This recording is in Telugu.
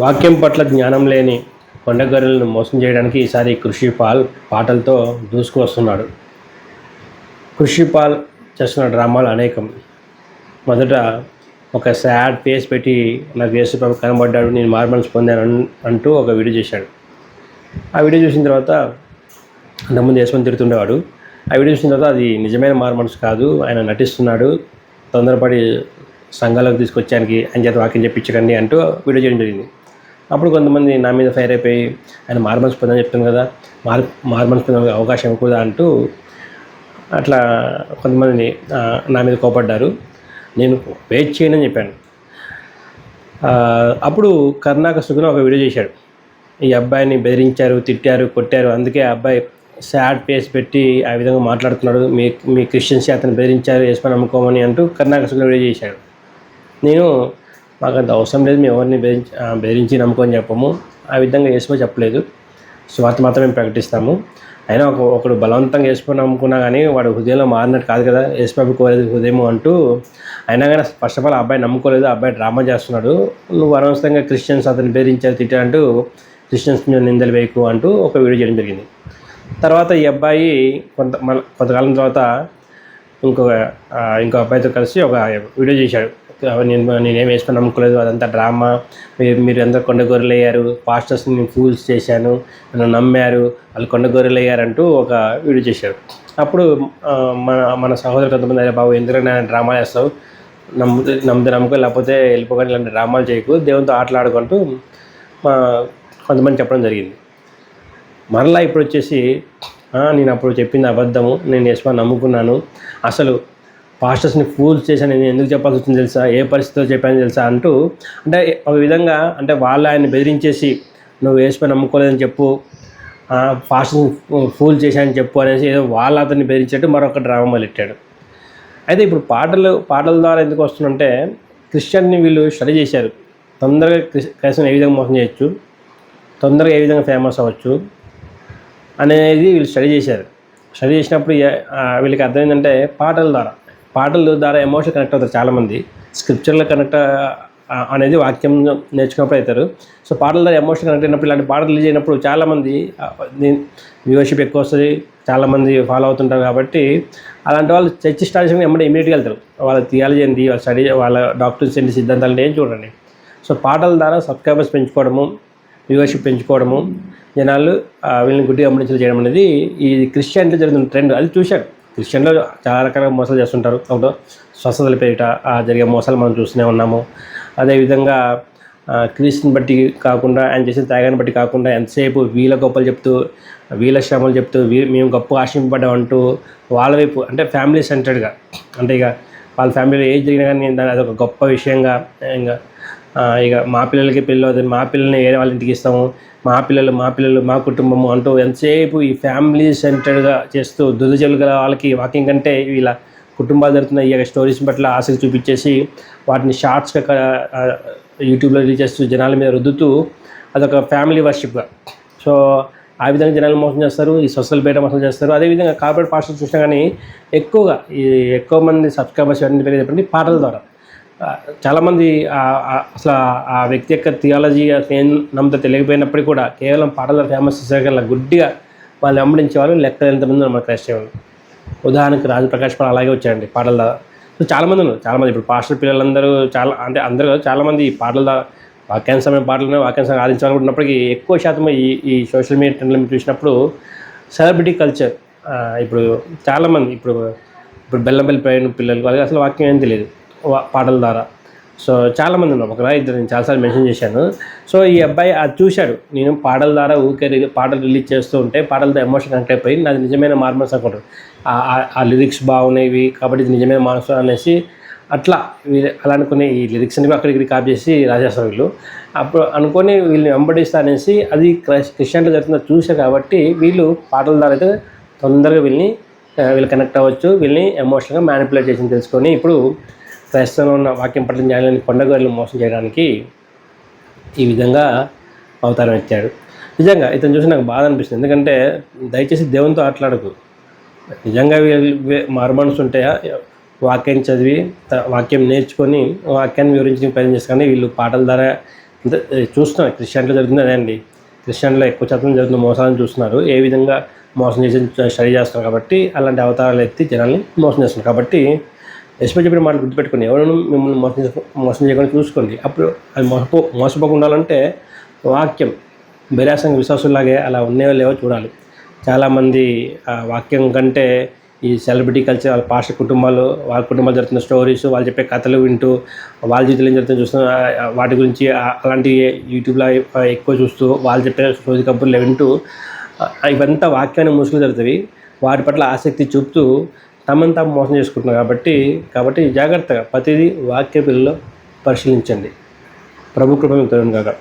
వాక్యం పట్ల జ్ఞానం లేని కొండగొర్రెలను మోసం చేయడానికి ఈసారి కృషి పాల్ పాటలతో దూసుకు వస్తున్నాడు. కృషి పాల్ చేస్తున్న డ్రామాలు అనేకం. మొదట ఒక సాడ్ ఫేస్ పెట్టి నాకు యేసుప్రభు కనబడ్డాడు నేను మార్మల్స్ పొందాను అంటూ ఒక వీడియో చేశాడు. ఆ వీడియో చూసిన తర్వాత అంతకుముందు యేసుని తిరుగుతుండేవాడు ఆ వీడియో చూసిన తర్వాత అది నిజమైన మార్మల్స్ కాదు ఆయన నటిస్తున్నాడు. తొందరపడి సంఘాలకు తీసుకొచ్చానికి ఆయన చేత వాక్యం చెప్పించకండి అంటూ వీడియో చేయడం జరిగింది. అప్పుడు కొంతమంది నా మీద ఫైర్ అయిపోయి ఆయన మార్మల్స్ పొందని చెప్తాను కదా మార్ మార్మల్స్ పొందే అవకాశం కూడా అంటూ అట్లా కొంతమంది నా మీద కోపడ్డారు. నేను వెయిట్ చేయను అని చెప్పాను అప్పుడు కర్ణాక సుగుణ ఒక వీడియో చేశాడు. ఈ అబ్బాయిని బెదిరించారు తిట్టారు కొట్టారు. అందుకే ఆ అబ్బాయి సాడ్ ఫేస్ పెట్టి ఆ విధంగా మాట్లాడుతున్నాడు. మీ మీ క్రిస్టియన్స్ అతను బెదిరించారు వేసుకొని నమ్ముకోమని అంటూ కర్ణాక సుగుణ వీడియో చేశాడు. నేను మాకు అంత అవసరం లేదు మేము ఎవరిని బెదిరించి బెదిరించి నమ్ముకొని చెప్పము. ఆ విధంగా వేసుకో చెప్పలేదు. స్వార్థ మాత్రం మేము ప్రకటిస్తాము. అయినా ఒక ఒకడు బలవంతంగా వేసుకొని నమ్ముకున్నా కానీ వాడు హృదయంలో మారినట్టు కాదు కదా యేసుప్రభు కోరేది హృదయం అంటూ. అయినా కానీ ఫస్ట్ ఆఫ్ ఆల్ ఆ అబ్బాయి నమ్ముకోలేదు ఆ అబ్బాయి డ్రామా చేస్తున్నాడు. నువ్వు అనవసరంగా క్రిస్టియన్స్ అతను బెదిరించారు తిట్టారంటూ క్రిస్టియన్స్ మీద నిందలు వేయకు అంటూ ఒక వీడియో చేయడం జరిగింది. తర్వాత ఈ అబ్బాయి కొంత మన కొంతకాలం తర్వాత ఇంకొక ఇంకో అబ్బాయితో కలిసి ఒక వీడియో చేశాడు. నేను నేనేం వేసుకొని నమ్ముకోలేదు. అదంతా డ్రామా. మీరు మీరు అందరు కొండ గొర్రెలు అయ్యారు పాస్టర్స్ని నేను ఫూల్స్ చేశాను. నన్ను నమ్మారు. వాళ్ళు కొండ గొర్రెలు అయ్యారంటూ ఒక వీడియో చేశారు. అప్పుడు మన మన సహోదరు కొంతమంది అయ్యా బాబు ఎందుకంటే నేను డ్రామా వేస్తావు? నమ్ముతే నమ్మితే నమ్ముకో లేకపోతే వెళ్ళిపోకండి ఇలాంటి డ్రామాలు చేయకు. దేవునితో ఆటలాడుకుంటూ మా కొంతమంది చెప్పడం జరిగింది. మరలా ఇప్పుడు వచ్చేసి నేను అప్పుడు చెప్పింది అబద్ధము నేను యశ్వా నమ్ముకున్నాను. అసలు పాస్టర్స్ని ఫూల్స్ చేశాను నేను ఎందుకు చెప్పాల్సి వచ్చింది తెలుసా? ఏ పరిస్థితిలో చెప్పాను తెలుసా అంటూ అంటే ఒక విధంగా అంటే వాళ్ళు ఆయన బెదిరించేసి నువ్వు వేసుకొని నమ్ముకోలేదని చెప్పు పాస్టర్స్ని ఫూల్ చేశానని చెప్పు అనేసి ఏదో వాళ్ళు అతన్ని బెదిరించేట్టు మరొక డ్రామా మొదలెట్టాడు అయితే ఇప్పుడు పాటలు పాటల ద్వారా ఎందుకు వస్తుందంటే క్రిస్టియన్ని వీళ్ళు స్టడీ చేశారు. తొందరగా క్రిస్టియన్ ఏ విధంగా మోసం చేయొచ్చు తొందరగా ఏ విధంగా ఫేమస్ అవ్వచ్చు అనేది వీళ్ళు స్టడీ చేశారు. స్టడీ చేసినప్పుడు వీళ్ళకి అర్థమైందంటే పాటల ద్వారా. పాటల ద్వారా ఎమోషన్ కనెక్ట్ అవుతారు చాలామంది. స్క్రిప్చర్లో కనెక్ట్ అనేది వాక్యం నేర్చుకున్నప్పుడు అవుతారు. సో పాటల ద్వారా ఎమోషన్ కనెక్ట్ అయినప్పుడు ఇలాంటి పాటలు రిలీజ్ అయినప్పుడు చాలామంది వ్యూవర్షిప్ ఎక్కువ వస్తుంది చాలామంది ఫాలో అవుతుంటారు కాబట్టి అలాంటి వాళ్ళు చర్చ్ స్టార్ట్ చేసిన ఎమ్మడే ఇమీడియట్గా వెళ్తారు. వాళ్ళ థియాలజీ ఏంటి వాళ్ళ స్టడీ వాళ్ళ డాక్టర్స్ ఏంటి సిద్ధాంతాలు ఏం చూడండి. సో పాటల ద్వారా సబ్స్క్రైబర్స్ పెంచుకోవడము వ్యూవర్షిప్ పెంచుకోవడము జనాలు వీళ్ళని గుడ్డిగా గమనించడం చేయడం అనేది ఈ క్రిస్టియానిటీ జరుగుతున్న ట్రెండ్ అది చూశాడు క్రిస్టియన్లో చాలా రకాల మోసాలు చేస్తుంటారు. ఒకటో స్వస్థతల పేరిట జరిగే మోసాలు మనం చూస్తూనే ఉన్నాము. అదేవిధంగా ఆ, క్రీస్తుని బట్టి కాకుండా ఆయన చేసిన త్యాగాన్ని బట్టి కాకుండా ఎంతసేపు వీళ్ళ గొప్పలు చెప్తూ వీళ్ళ శ్రమలు చెప్తూ వీ మేము గొప్ప ఆశింపబడ్డాం అంటూ వాళ్ళ వైపు అంటే ఫ్యామిలీ సెంటర్డ్గా అంటే ఇక వాళ్ళ ఫ్యామిలీలో ఏది జరిగినా కానీ నేను అదొక గొప్ప విషయంగా ఇంకా ఇక మా పిల్లలకి పెళ్ళి అవుతుంది. మా పిల్లల్ని వేరే వాళ్ళ ఇంటికి ఇస్తాము. మా పిల్లలు మా పిల్లలు మా కుటుంబము అంటూ ఎంతసేపు ఈ ఫ్యామిలీ సెంటర్డ్గా చేస్తూ దురదజలు గల వాళ్ళకి వాకింగ్ కంటే వీళ్ళ కుటుంబాలు జరుగుతున్న ఈ స్టోరీస్ పట్ల ఆసక్తి చూపించేసి వాటిని షార్ట్స్గా యూట్యూబ్లో రిలీజ్ చేస్తూ జనాల మీద రుద్దుతూ అదొక ఫ్యామిలీ వర్షిప్గా సో ఆ విధంగా జనాలు మోసం చేస్తారు. ఈ సోషల్ బయట మోసం చేస్తారు. అదేవిధంగా కార్పొరేట్ పాస్టర్స్ చూసినా కానీ ఎక్కువగా ఈ ఎక్కువ మంది సబ్స్క్రైబర్స్ అన్ని పెరిగేటప్పటికీ చెప్పండి పాటల ద్వారా. చాలామంది అసలు ఆ- వ్యక్తి యొక్క థియాలజీ ఏం నమ్మతో తెలియకపోయినప్పటికీ కూడా కేవలం పాటల ఫేమస్ చేసేగల గుడ్డిగా వాళ్ళు వెంబడించే వాళ్ళు లెక్క ఎంతమంది మన క్రైస్తవులు. ఉదాహరణకు రాజు ప్రకాష్ పాల్ అలాగే వచ్చాయండి పాటల సో చాలామంది ఉన్నారు చాలామంది. ఇప్పుడు పాస్టర్ పిల్లలందరూ చాలా అంటే అందరూ కాదు, చాలామంది ఈ పాటల వాక్యాంశమైన పాటలను వాక్యాంశం ఆదించాలనుకుంటున్నప్పటికీ ఎక్కువ శాతం ఈ ఈ సోషల్ మీడియా ట్రెండ్లో మీరు చూసినప్పుడు సెలబ్రిటీ కల్చర్ ఇప్పుడు చాలామంది ఇప్పుడు ఇప్పుడు బెల్లంపల్లి ప్రయాణ పిల్లలు వాళ్ళకి అసలు వాక్యం ఏం తెలియదు. పాటల ద్వారా. సో చాలామంది ఉన్నారు. ఒకరా ఇద్దరు నేను చాలాసార్లు మెన్షన్ చేశాను. సో ఈ అబ్బాయి అది చూశాడు. నేను పాటల ద్వారా ఊకే పాటలు రిలీజ్ చేస్తూ ఉంటే పాటలతో ఎమోషన్ కనెక్ట్ అయిపోయి నాది నిజమైన మార్మల్స్ అనుకుంటాడు ఆ- లిరిక్స్ బాగున్నాయి కాబట్టి ఇది నిజమైన మార్మల్స్ అనేసి అట్లా వీళ్ళు అలా అనుకునే ఈ లిరిక్స్ అనేవి అక్కడికి కాపీ చేసి రాజేస్తారు వీళ్ళు. అప్పుడు అనుకొని వీళ్ళని వెంబడిస్తా అనేసి అది క్రైస్ క్రిస్టియన్లో జరుగుతుందో చూశారు కాబట్టి వీళ్ళు పాటల ద్వారా అయితే తొందరగా వీళ్ళని వీళ్ళు కనెక్ట్ అవ్వచ్చు. వీళ్ళని ఎమోషనల్గా మ్యానిపులేట్ చేసి తెలుసుకొని ఇప్పుడు క్రైస్తవంలో ఉన్న వాక్యం పట్ల జ్ఞానాన్ని కొండగోళ్ళు మోసం చేయడానికి ఈ విధంగా అవతారం ఎత్తాడు. నిజంగా ఇతను చూసి నాకు బాధ అనిపిస్తుంది. ఎందుకంటే దయచేసి దేవునితో ఆటలాడకు. నిజంగా మారుమనసు ఉంటాయా వాక్యం చదివి వాక్యం నేర్చుకొని వాక్యాన్ని వివరించి ప్రయత్నం చేసి కానీ వీళ్ళు పాటల ద్వారా అంటే చూస్తున్నారు క్రిస్టియన్లో జరుగుతుంది అదే అండి. క్రిస్టియన్లో ఎక్కువ శాతం జరుగుతున్న మోసాలను చూస్తున్నారు. ఏ విధంగా మోసం చేసి స్టడీ చేస్తున్నారు కాబట్టి అలాంటి అవతారాలు ఎత్తి జనాల్ని మోసం చేస్తున్నారు. కాబట్టి ఎస్పీ చెప్పిన మాటలు గుర్తుపెట్టుకుని ఎవరైనా మిమ్మల్ని మోసం మోసం చేయకుండా చూసుకోండి. అప్పుడు అది మోసపో మోసపోకుండా ఉండాలంటే వాక్యం బెరాసంగ విశ్వాసులాగే అలా ఉన్నాయో లేవో చూడాలి. చాలామంది ఆ వాక్యం కంటే ఈ సెలబ్రిటీ కల్చర్ వాళ్ళ పాష కుటుంబాలు వాళ్ళ కుటుంబాలు జరుగుతున్న స్టోరీస్ వాళ్ళు చెప్పే కథలు వింటూ వాళ్ళ జీవితంలో ఏం జరుగుతుంది చూస్తున్న వాటి గురించి అలాంటి యూట్యూబ్లో ఎక్కువ చూస్తూ వాళ్ళు చెప్పే రోజు కబుర్లు వింటూ ఇవంతా వాక్యాన్ని మూసుకుని జరుగుతాయి. వాటి పట్ల ఆసక్తి చూపుతూ తమను తాము మోసం చేసుకుంటున్నాం కాబట్టి కాబట్టి జాగ్రత్తగా ప్రతిదీ వాక్య పిల్లలో పరిశీలించండి. ప్రభు కృప తరుణ్ కాక